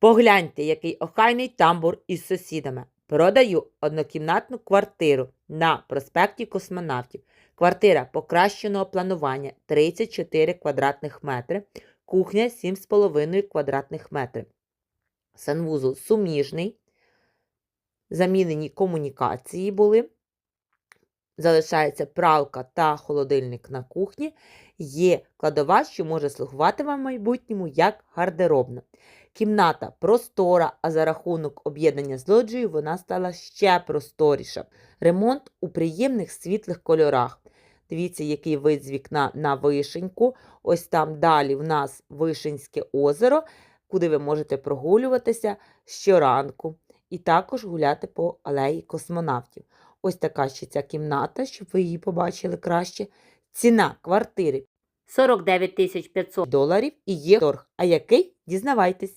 Погляньте, який охайний тамбур із сусідами. Продаю однокімнатну квартиру на проспекті Космонавтів. Квартира покращеного планування 34 квадратних метри, кухня 7,5 квадратних метрів. Санвузол суміжний, замінені комунікації були. Залишається пралка та холодильник на кухні. Є кладова, що може слугувати вам в майбутньому як гардеробна. Кімната простора, а за рахунок об'єднання з лоджією вона стала ще просторіша. Ремонт у приємних світлих кольорах. Дивіться, який вид з вікна на вишеньку. Ось там далі в нас Вишенське озеро, куди ви можете прогулюватися щоранку. І також гуляти по алеї космонавтів. Ось така ще ця кімната, щоб ви її побачили краще. Ціна квартири 49 500 доларів і є торг. А який? Дізнавайтесь.